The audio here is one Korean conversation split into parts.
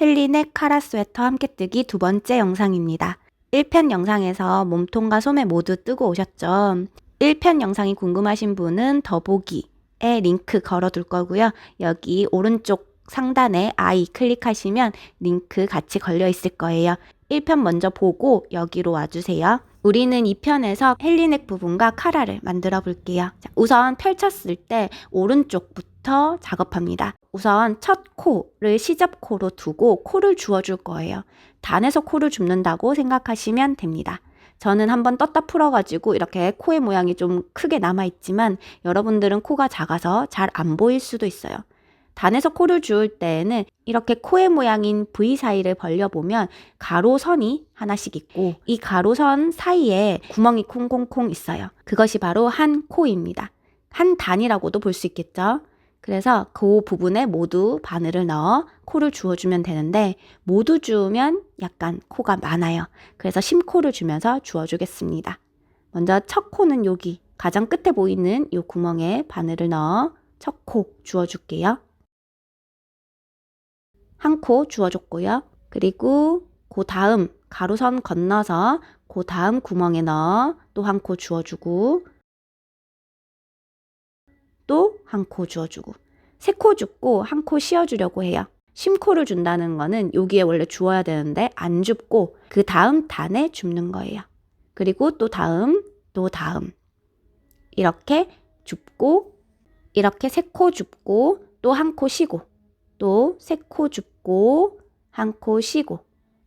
헬리넥 카라 스웨터 함께 뜨기 두 번째 영상입니다. 1편 영상에서 몸통과 소매 모두 뜨고 오셨죠? 1편 영상이 궁금하신 분은 더보기에 링크 걸어둘 거고요. 여기 오른쪽 상단에 I 클릭하시면 링크 같이 걸려 있을 거예요. 1편 먼저 보고 여기로 와주세요. 우리는 2편에서 헬리넥 부분과 카라를 만들어 볼게요. 자, 우선 펼쳤을 때 오른쪽부터 작업합니다. 우선 첫 코를 시접 코로 두고 코를 주워줄 거예요. 단에서 코를 줍는다고 생각하시면 됩니다. 저는 한번 떴다 풀어가지고 이렇게 코의 모양이 좀 크게 남아있지만 여러분들은 코가 작아서 잘 안 보일 수도 있어요. 단에서 코를 주울 때에는 이렇게 코의 모양인 V 사이를 벌려보면 가로선이 하나씩 있고 이 가로선 사이에 구멍이 콩콩콩 있어요. 그것이 바로 한 코입니다. 한 단이라고도 볼 수 있겠죠. 그래서 그 부분에 모두 바늘을 넣어 코를 주워주면 되는데 모두 주우면 약간 코가 많아요. 그래서 심코를 주면서 주워주겠습니다. 먼저 첫 코는 여기 가장 끝에 보이는 이 구멍에 바늘을 넣어 첫 코 주워줄게요. 한 코 주워줬고요. 그리고 그 다음 가로선 건너서 그 다음 구멍에 넣어 또 한 코 주워주고 또 한 코 주워주고 세 코 줍고 한코 씌워주려고 해요. 심코를 준다는 거는 여기에 원래 주어야 되는데 안 줍고 그 다음 단에 줍는 거예요. 그리고 또 다음 또 다음 이렇게 줍고 이렇게 세 코 줍고 또 한 코 쉬고 또 세 코 줍고 한 코 쉬고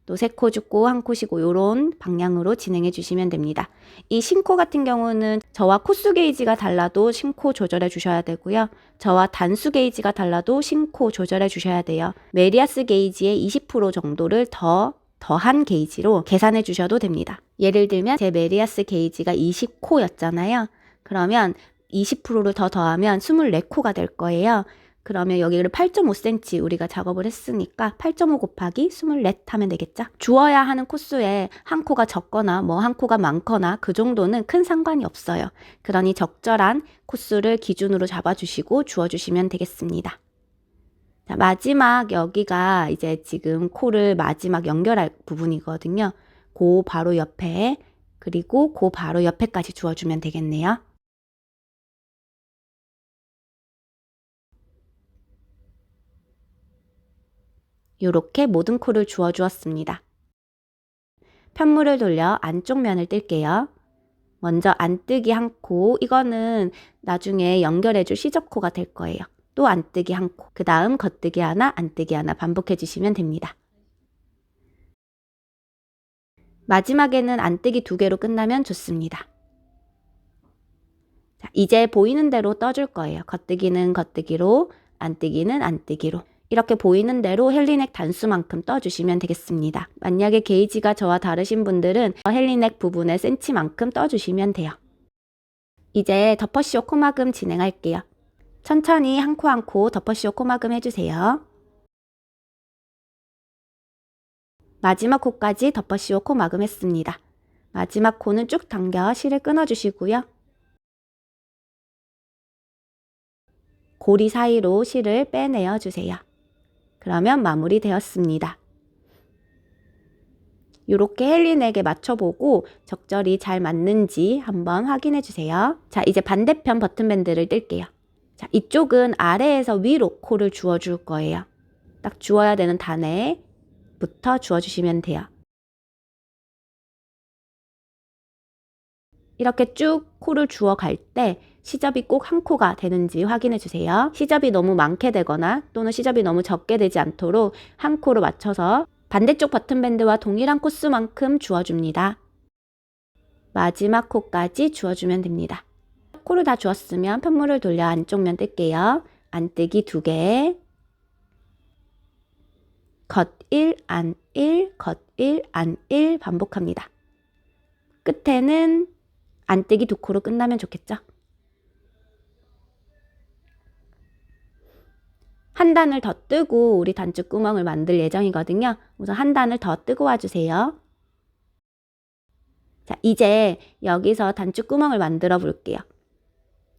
또 세코 줍고 한 코 쉬고 요런 방향으로 진행해 주시면 됩니다. 이 심코 같은 경우는 저와 코수 게이지가 달라도 심코 조절해 주셔야 되고요. 저와 단수 게이지가 달라도 심코 조절해 주셔야 돼요. 메리아스 게이지의 20% 정도를 더 더한 게이지로 계산해 주셔도 됩니다. 예를 들면 제 메리아스 게이지가 20코였잖아요. 그러면 20%를 더 더하면 24코가 될 거예요. 그러면 여기를 8.5cm 우리가 작업을 했으니까 8.5 곱하기 24 하면 되겠죠? 주어야 하는 코수에 한 코가 적거나 뭐 한 코가 많거나 그 정도는 큰 상관이 없어요. 그러니 적절한 코수를 기준으로 잡아주시고 주어주시면 되겠습니다. 자, 마지막 여기가 이제 지금 코를 마지막 연결할 부분이거든요. 그 바로 옆에 그리고 그 바로 옆에까지 주어주면 되겠네요. 이렇게 모든 코를 주워 주었습니다. 편물을 돌려 안쪽 면을 뜰게요. 먼저 안뜨기 한 코, 이거는 나중에 연결해줄 시접코가 될 거예요. 또 안뜨기 한 코, 그 다음 겉뜨기 하나, 안뜨기 하나 반복해 주시면 됩니다. 마지막에는 안뜨기 두 개로 끝나면 좋습니다. 자, 이제 보이는 대로 떠줄 거예요. 겉뜨기는 겉뜨기로, 안뜨기는 안뜨기로. 이렇게 보이는 대로 헬리넥 단수만큼 떠주시면 되겠습니다. 만약에 게이지가 저와 다르신 분들은 헬리넥 부분의 센치만큼 떠주시면 돼요. 이제 덮어씌워 코막음 진행할게요. 천천히 한 코 한 코 덮어씌워 코막음 해주세요. 마지막 코까지 덮어씌워 코막음 했습니다. 마지막 코는 쭉 당겨 실을 끊어주시고요. 고리 사이로 실을 빼내어 주세요. 그러면 마무리되었습니다. 이렇게 헬린에게 맞춰보고 적절히 잘 맞는지 한번 확인해 주세요. 자, 이제 반대편 버튼밴드를 뜰게요. 자, 이쪽은 아래에서 위로 코를 주워줄 거예요. 딱 주워야 되는 단에부터 주워주시면 돼요. 이렇게 쭉 코를 주워 갈 때 시접이 꼭 한 코가 되는지 확인해 주세요. 시접이 너무 많게 되거나 또는 시접이 너무 적게 되지 않도록 한 코로 맞춰서 반대쪽 버튼밴드와 동일한 코수만큼 주워줍니다. 마지막 코까지 주워주면 됩니다. 코를 다 주었으면 편물을 돌려 안쪽 면 뜰게요. 안뜨기 두 개, 겉 1, 안 1, 겉 1, 안 1 반복합니다. 끝에는 안뜨기 두 코로 끝나면 좋겠죠? 한 단을 더 뜨고 우리 단추 구멍을 만들 예정이거든요. 우선 한 단을 더 뜨고 와주세요. 자, 이제 여기서 단추 구멍을 만들어 볼게요.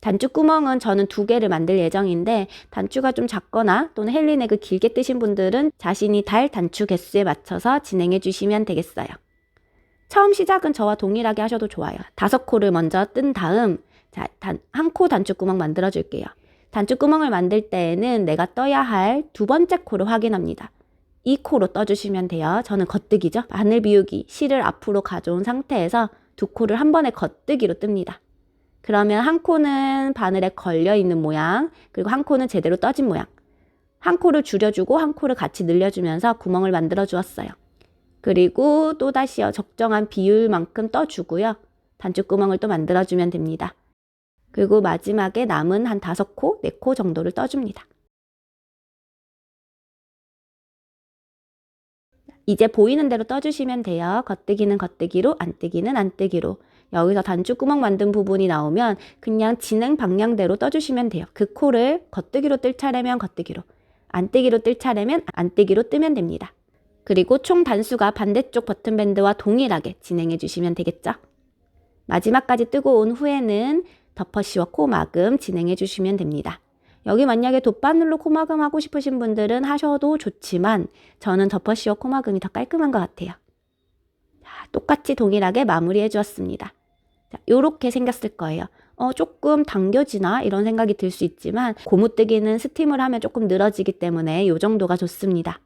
단추구멍은 저는 두 개를 만들 예정인데 단추가 좀 작거나 또는 헬리넥을 길게 뜨신 분들은 자신이 달 단추 개수에 맞춰서 진행해 주시면 되겠어요. 처음 시작은 저와 동일하게 하셔도 좋아요. 다섯 코를 먼저 뜬 다음 자, 한코 단추구멍 만들어 줄게요. 단추구멍을 만들 때에는 내가 떠야 할 두 번째 코를 확인합니다. 이 코로 떠주시면 돼요. 저는 겉뜨기죠. 바늘 비우기, 실을 앞으로 가져온 상태에서 두 코를 한 번에 겉뜨기로 뜹니다. 그러면 한 코는 바늘에 걸려 있는 모양, 그리고 한 코는 제대로 떠진 모양. 한 코를 줄여주고 한 코를 같이 늘려주면서 구멍을 만들어 주었어요. 그리고 또다시 적정한 비율만큼 떠주고요. 단추구멍을 또 만들어주면 됩니다. 그리고 마지막에 남은 한 다섯 코, 네 코 정도를 떠줍니다. 이제 보이는 대로 떠주시면 돼요. 겉뜨기는 겉뜨기로, 안뜨기는 안뜨기로. 여기서 단추 구멍 만든 부분이 나오면 그냥 진행 방향대로 떠주시면 돼요. 그 코를 겉뜨기로 뜰 차례면 겉뜨기로, 안뜨기로 뜰 차례면 안뜨기로 뜨면 됩니다. 그리고 총 단수가 반대쪽 버튼밴드와 동일하게 진행해 주시면 되겠죠. 마지막까지 뜨고 온 후에는 덮어씌워 코막음 진행해 주시면 됩니다. 여기 만약에 돗바늘로 코막음 하고 싶으신 분들은 하셔도 좋지만 저는 덮어씌워 코막음이 더 깔끔한 것 같아요. 자, 똑같이 동일하게 마무리해 주었습니다. 자, 요렇게 생겼을 거예요. 어, 조금 당겨지나 이런 생각이 들 수 있지만 고무뜨기는 스팀을 하면 조금 늘어지기 때문에 요 정도가 좋습니다.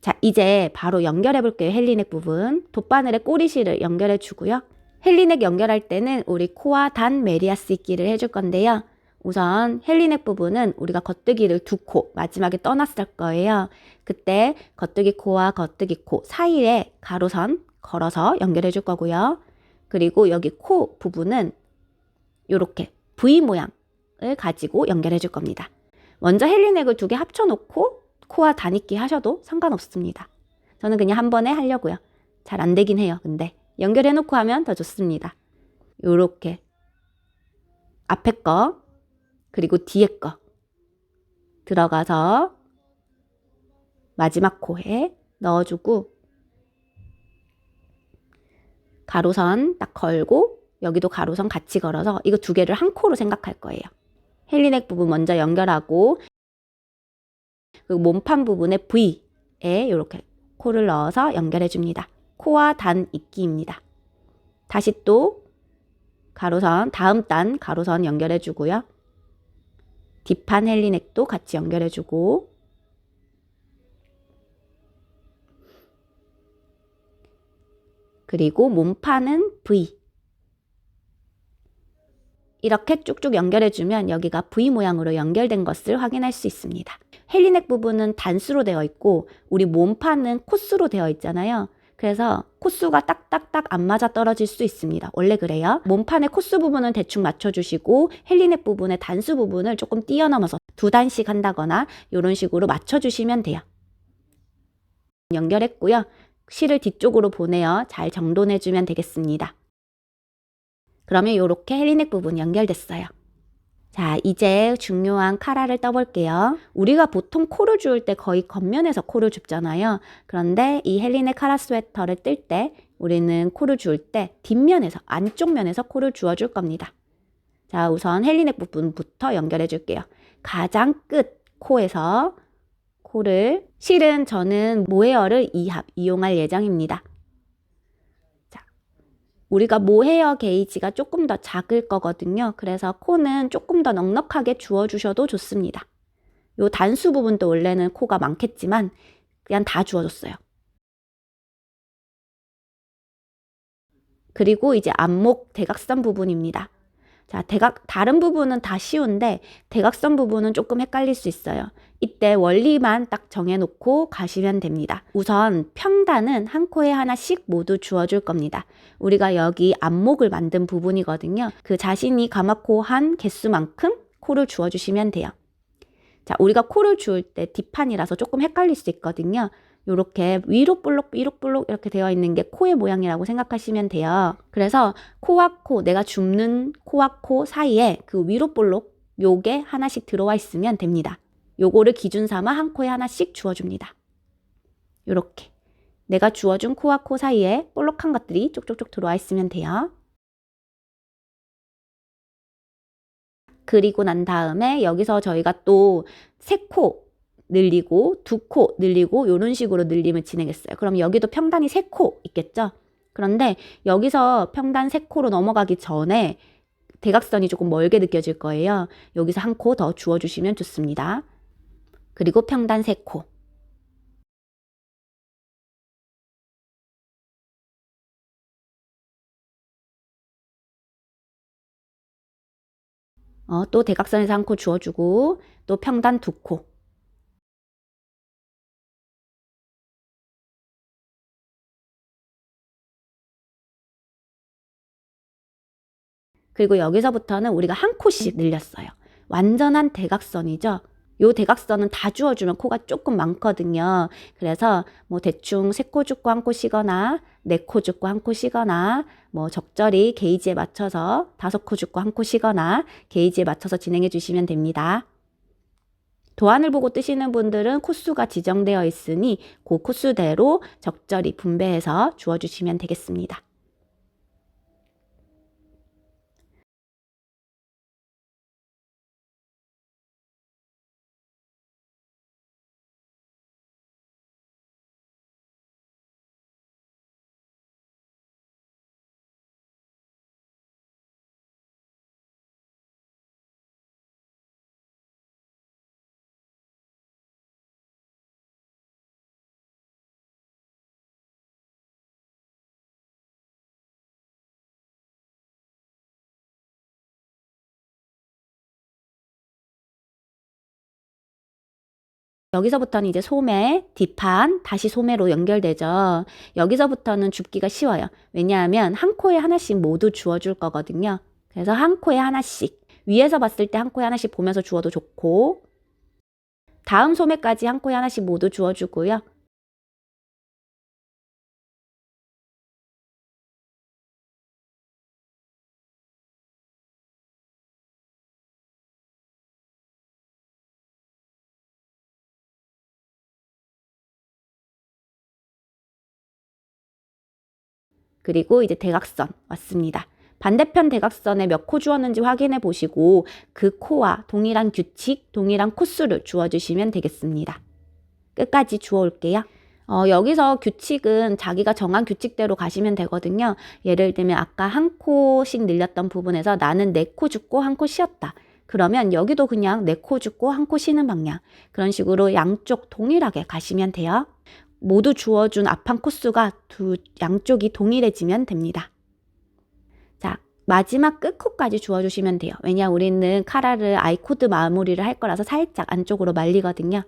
자, 이제 바로 연결해 볼게요. 헬리넥 부분. 돗바늘에 꼬리실을 연결해 주고요. 헬리넥 연결할 때는 우리 코와 단 메리아스 있기를 해줄 건데요. 우선 헬리넥 부분은 우리가 겉뜨기를 두 코 마지막에 떠났을 거예요. 그때 겉뜨기 코와 겉뜨기 코 사이에 가로선 걸어서 연결해 줄 거고요. 그리고 여기 코 부분은 이렇게 V 모양을 가지고 연결해 줄 겁니다. 먼저 헬리넥을 두 개 합쳐 놓고 코와 다니기 하셔도 상관없습니다. 저는 그냥 한 번에 하려고요. 잘 안 되긴 해요. 근데 연결해 놓고 하면 더 좋습니다. 요렇게 앞에 거 그리고 뒤에 거 들어가서 마지막 코에 넣어주고 가로선 딱 걸고 여기도 가로선 같이 걸어서 이거 두 개를 한 코로 생각할 거예요. 헬리넥 부분 먼저 연결하고 그리고 몸판 부분에 V에 이렇게 코를 넣어서 연결해 줍니다. 코와 단 있기입니다. 다시 또 가로선 다음 단 가로선 연결해 주고요. 뒷판 헬리넥도 같이 연결해 주고 그리고 몸판은 V 이렇게 쭉쭉 연결해 주면 여기가 V 모양으로 연결된 것을 확인할 수 있습니다. 헬리넥 부분은 단수로 되어 있고 우리 몸판은 코스로 되어 있잖아요. 그래서 코수가 딱딱딱 안 맞아 떨어질 수 있습니다. 원래 그래요. 몸판의 코수 부분은 대충 맞춰주시고 헬리넥 부분의 단수 부분을 조금 뛰어넘어서 두 단씩 한다거나 이런 식으로 맞춰주시면 돼요. 연결했고요. 실을 뒤쪽으로 보내어 잘 정돈해주면 되겠습니다. 그러면 이렇게 헬리넥 부분 연결됐어요. 자, 이제 중요한 카라를 떠볼게요. 우리가 보통 코를 주울 때 거의 겉면에서 코를 줍잖아요. 그런데 이 헬린의 카라 스웨터를 뜰 때 우리는 코를 주울 때 뒷면에서, 안쪽 면에서 코를 주워줄 겁니다. 자, 우선 헬리넥 부분부터 연결해 줄게요. 가장 끝 코에서 코를 실은 저는 모헤어를 2합 이용할 예정입니다. 우리가 모헤어 게이지가 조금 더 작을 거거든요. 그래서 코는 조금 더 넉넉하게 주워주셔도 좋습니다. 요 단수 부분도 원래는 코가 많겠지만 그냥 다 주워줬어요. 그리고 이제 안목 대각선 부분입니다. 자, 대각, 다른 부분은 다 쉬운데 대각선 부분은 조금 헷갈릴 수 있어요. 이때 원리만 딱 정해놓고 가시면 됩니다. 우선 평단은 한 코에 하나씩 모두 주어줄 겁니다. 우리가 여기 안목을 만든 부분이거든요. 그 자신이 감아코 한 개수만큼 코를 주어주시면 돼요. 자, 우리가 코를 주울 때 뒷판이라서 조금 헷갈릴 수 있거든요. 이렇게 위로 볼록 위로 볼록 이렇게 되어 있는 게 코의 모양이라고 생각하시면 돼요. 그래서 코와 코 내가 줍는 코와 코 사이에 그 위로 볼록 요게 하나씩 들어와 있으면 됩니다. 요거를 기준 삼아 한 코에 하나씩 주어줍니다. 요렇게 내가 주어준 코와 코 사이에 볼록한 것들이 쪽쪽쪽 들어와 있으면 돼요. 그리고 난 다음에 여기서 저희가 또 세 코 늘리고 두 코 늘리고 이런 식으로 늘림을 진행했어요. 그럼 여기도 평단이 세 코 있겠죠? 그런데 여기서 평단 세 코로 넘어가기 전에 대각선이 조금 멀게 느껴질 거예요. 여기서 한 코 더 주어주시면 좋습니다. 그리고 평단 세 코. 어, 또 대각선에서 한 코 주어주고 또 평단 두 코. 그리고 여기서부터는 우리가 한 코씩 늘렸어요. 완전한 대각선이죠. 요 대각선은 다 주어주면 코가 조금 많거든요. 그래서 뭐 대충 세 코 죽고 한 코 쉬거나 네 코 죽고 한 코 쉬거나 뭐 적절히 게이지에 맞춰서 다섯 코 죽고 한 코 쉬거나 게이지에 맞춰서 진행해 주시면 됩니다. 도안을 보고 뜨시는 분들은 코수가 지정되어 있으니 그 코수대로 적절히 분배해서 주어주시면 되겠습니다. 여기서부터는 이제 소매, 뒷판, 다시 소매로 연결되죠. 여기서부터는 줍기가 쉬워요. 왜냐하면 한 코에 하나씩 모두 주어줄 거거든요. 그래서 한 코에 하나씩. 위에서 봤을 때 한 코에 하나씩 보면서 주어도 좋고, 다음 소매까지 한 코에 하나씩 모두 주어주고요. 그리고 이제 대각선 왔습니다. 반대편 대각선에 몇 코 주었는지 확인해 보시고 그 코와 동일한 규칙, 동일한 코수를 주어주시면 되겠습니다. 끝까지 주워올게요. 어, 여기서 규칙은 자기가 정한 규칙대로 가시면 되거든요. 예를 들면 아까 한 코씩 늘렸던 부분에서 나는 네 코 죽고 한 코 쉬었다. 그러면 여기도 그냥 네 코 죽고 한 코 쉬는 방향. 그런 식으로 양쪽 동일하게 가시면 돼요. 모두 주어준 앞판 코수가 두 양쪽이 동일해지면 됩니다. 자, 마지막 끝코까지 주어주시면 돼요. 왜냐 우리는 카라를 아이코드 마무리를 할 거라서 살짝 안쪽으로 말리거든요.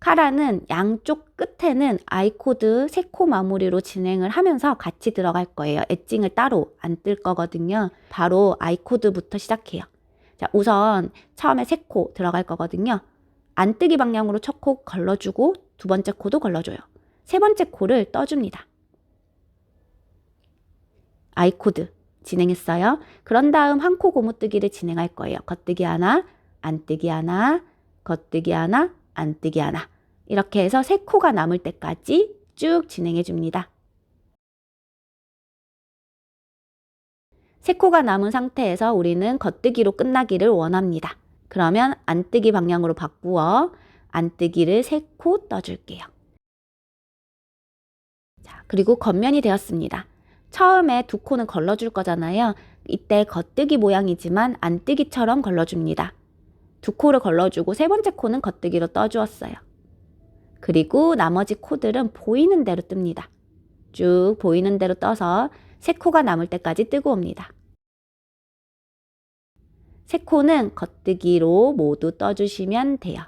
카라는 양쪽 끝에는 아이코드 세코 마무리로 진행을 하면서 같이 들어갈 거예요. 엣징을 따로 안 뜰 거거든요. 바로 아이코드부터 시작해요. 자, 우선 처음에 세 코 들어갈 거거든요. 안 뜨기 방향으로 첫 코 걸러주고 두 번째 코도 걸러줘요. 세 번째 코를 떠줍니다. 아이코드 진행했어요. 그런 다음 한 코 고무뜨기를 진행할 거예요. 겉뜨기 하나, 안뜨기 하나, 겉뜨기 하나, 안뜨기 하나. 이렇게 해서 세 코가 남을 때까지 쭉 진행해 줍니다. 세 코가 남은 상태에서 우리는 겉뜨기로 끝나기를 원합니다. 그러면 안뜨기 방향으로 바꾸어 안뜨기를 세코 떠줄게요. 자, 그리고 겉면이 되었습니다. 처음에 두 코는 걸러줄 거잖아요. 이때 겉뜨기 모양이지만 안뜨기처럼 걸러줍니다. 두 코를 걸러주고 세 번째 코는 겉뜨기로 떠주었어요. 그리고 나머지 코들은 보이는 대로 뜹니다. 쭉 보이는 대로 떠서 세 코가 남을 때까지 뜨고 옵니다. 세 코는 겉뜨기로 모두 떠주시면 돼요.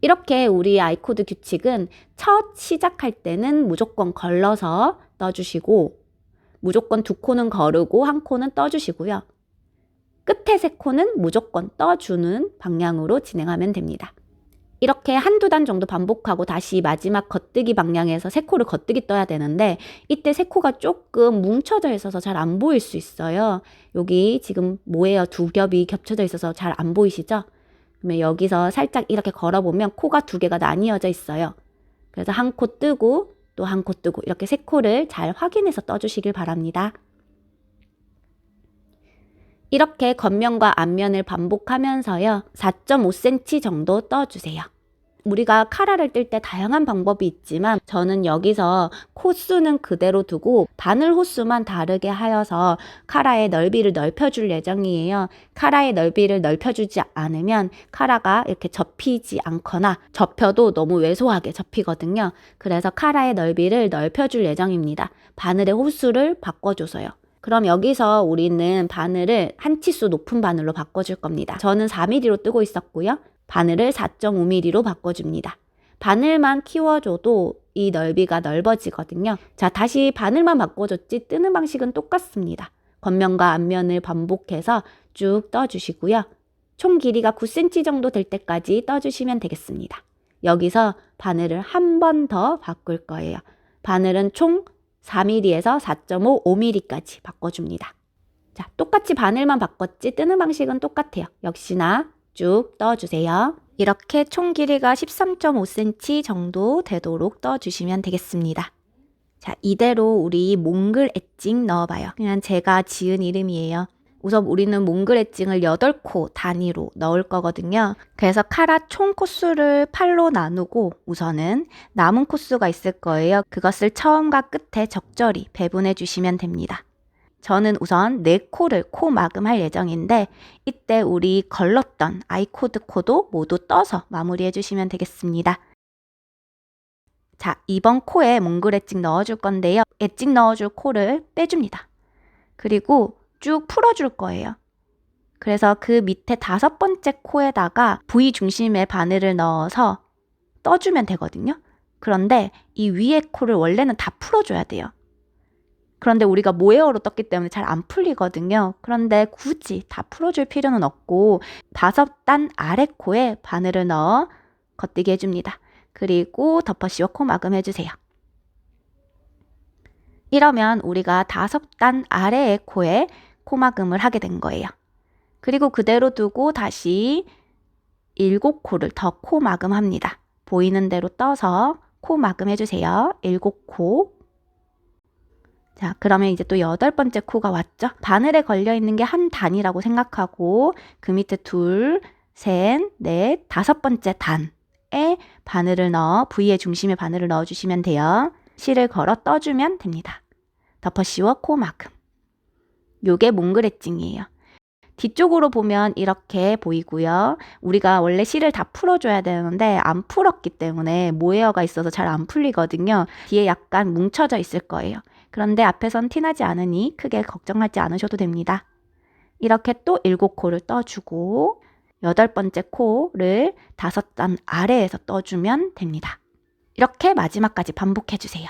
이렇게 우리 아이코드 규칙은 첫 시작할 때는 무조건 걸러서 떠주시고 무조건 두 코는 거르고 한 코는 떠주시고요. 끝에 세 코는 무조건 떠주는 방향으로 진행하면 됩니다. 이렇게 한두 단 정도 반복하고 다시 마지막 겉뜨기 방향에서 세 코를 겉뜨기 떠야 되는데 이때 세 코가 조금 뭉쳐져 있어서 잘 안 보일 수 있어요. 여기 지금 뭐예요? 두 겹이 겹쳐져 있어서 잘 안 보이시죠? 그러면 여기서 살짝 이렇게 걸어보면 코가 두 개가 나뉘어져 있어요. 그래서 한 코 뜨고 또 한 코 뜨고 이렇게 세 코를 잘 확인해서 떠주시길 바랍니다. 이렇게 겉면과 앞면을 반복하면서요. 4.5cm 정도 떠주세요. 우리가 카라를 뜰 때 다양한 방법이 있지만 저는 여기서 코수는 그대로 두고 바늘 호수만 다르게 하여서 카라의 넓이를 넓혀줄 예정이에요. 카라의 넓이를 넓혀주지 않으면 카라가 이렇게 접히지 않거나 접혀도 너무 왜소하게 접히거든요. 그래서 카라의 넓이를 넓혀줄 예정입니다. 바늘의 호수를 바꿔줘서요. 그럼 여기서 우리는 바늘을 한 치수 높은 바늘로 바꿔줄 겁니다. 저는 4mm로 뜨고 있었고요. 바늘을 4.5mm로 바꿔줍니다. 바늘만 키워줘도 이 넓이가 넓어지거든요. 자, 다시 바늘만 바꿔줬지 뜨는 방식은 똑같습니다. 겉면과 앞면을 반복해서 쭉 떠주시고요. 총 길이가 9cm 정도 될 때까지 떠주시면 되겠습니다. 여기서 바늘을 한 번 더 바꿀 거예요. 바늘은 총 4mm에서 4.5, 5mm까지 바꿔줍니다. 자, 똑같이 바늘만 바꿨지 뜨는 방식은 똑같아요. 역시나 쭉 떠주세요. 이렇게 총 길이가 13.5cm 정도 되도록 떠주시면 되겠습니다. 자, 이대로 우리 몽글 엣징 넣어봐요. 그냥 제가 지은 이름이에요. 우선 우리는 엣징을 8코 단위로 넣을 거거든요. 그래서 카라 총 코수를 8로 나누고 우선은 남은 코수가 있을 거예요. 그것을 처음과 끝에 적절히 배분해 주시면 됩니다. 저는 우선 4코를 코 마금할 예정인데 이때 우리 걸렀던 아이코드 코도 모두 떠서 마무리해 주시면 되겠습니다. 자, 이번 코에 엣징 넣어줄 건데요. 엣징 넣어줄 코를 빼줍니다. 그리고 쭉 풀어줄 거예요. 그래서 그 밑에 다섯 번째 코에다가 V 중심에 바늘을 넣어서 떠주면 되거든요. 그런데 이 위에 코를 원래는 다 풀어줘야 돼요. 그런데 우리가 모헤어로 떴기 때문에 잘 안 풀리거든요. 그런데 굳이 다 풀어줄 필요는 없고 다섯 단 아래 코에 바늘을 넣어 겉뜨게 해줍니다. 그리고 덮어 씌워 코 마금해주세요. 이러면 우리가 다섯 단 아래의 코에 코마금을 하게 된 거예요. 그리고 그대로 두고 다시 일곱 코를 더 코 마금합니다. 보이는 대로 떠서 코 마금해주세요. 일곱 코. 자, 그러면 이제 또 여덟 번째 코가 왔죠? 바늘에 걸려 있는 게 한 단이라고 생각하고 그 밑에 둘, 셋, 넷, 다섯 번째 단에 바늘을 넣어 V의 중심에 바늘을 넣어 주시면 돼요. 실을 걸어 떠주면 됩니다. 덮어 씌워 코 마금. 요게 몽글 엣징이에요. 뒤쪽으로 보면 이렇게 보이고요. 우리가 원래 실을 다 풀어줘야 되는데 안 풀었기 때문에 모헤어가 있어서 잘 안 풀리거든요. 뒤에 약간 뭉쳐져 있을 거예요. 그런데 앞에선 티나지 않으니 크게 걱정하지 않으셔도 됩니다. 이렇게 또 일곱 코를 떠주고 여덟 번째 코를 다섯 단 아래에서 떠주면 됩니다. 이렇게 마지막까지 반복해주세요.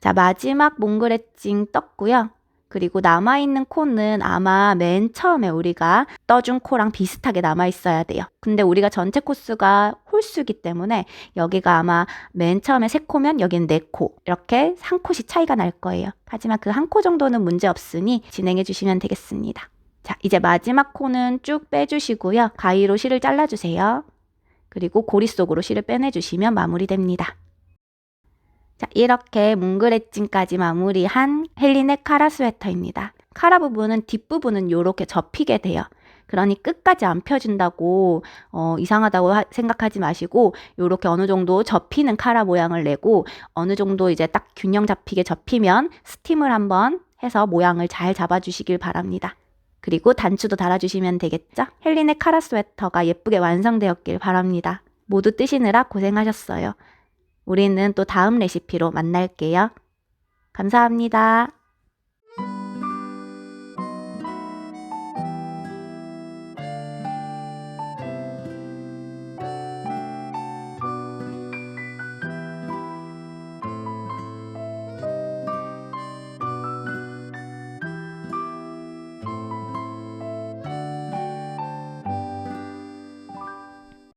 자, 마지막 엣징 떴고요. 그리고 남아있는 코는 아마 맨 처음에 우리가 떠준 코랑 비슷하게 남아있어야 돼요. 근데 우리가 전체 코수가 홀수기 때문에 여기가 아마 맨 처음에 세 코면 여기는 네 코. 이렇게 한 콧이 차이가 날 거예요. 하지만 그 한 코 정도는 문제 없으니 진행해 주시면 되겠습니다. 자, 이제 마지막 코는 쭉 빼주시고요. 가위로 실을 잘라주세요. 그리고 고리 속으로 실을 빼내주시면 마무리됩니다. 자, 이렇게 엣징까지 마무리한 헬린의 카라 스웨터입니다. 카라 부분은 뒷부분은 이렇게 접히게 돼요. 그러니 끝까지 안 펴준다고 어, 이상하다고 하, 생각하지 마시고 이렇게 어느 정도 접히는 카라 모양을 내고 어느 정도 이제 딱 균형 잡히게 접히면 스팀을 한번 해서 모양을 잘 잡아주시길 바랍니다. 그리고 단추도 달아주시면 되겠죠? 헬린의 카라 스웨터가 예쁘게 완성되었길 바랍니다. 모두 뜨시느라 고생하셨어요. 우리는 또 다음 레시피로 만날게요. 감사합니다.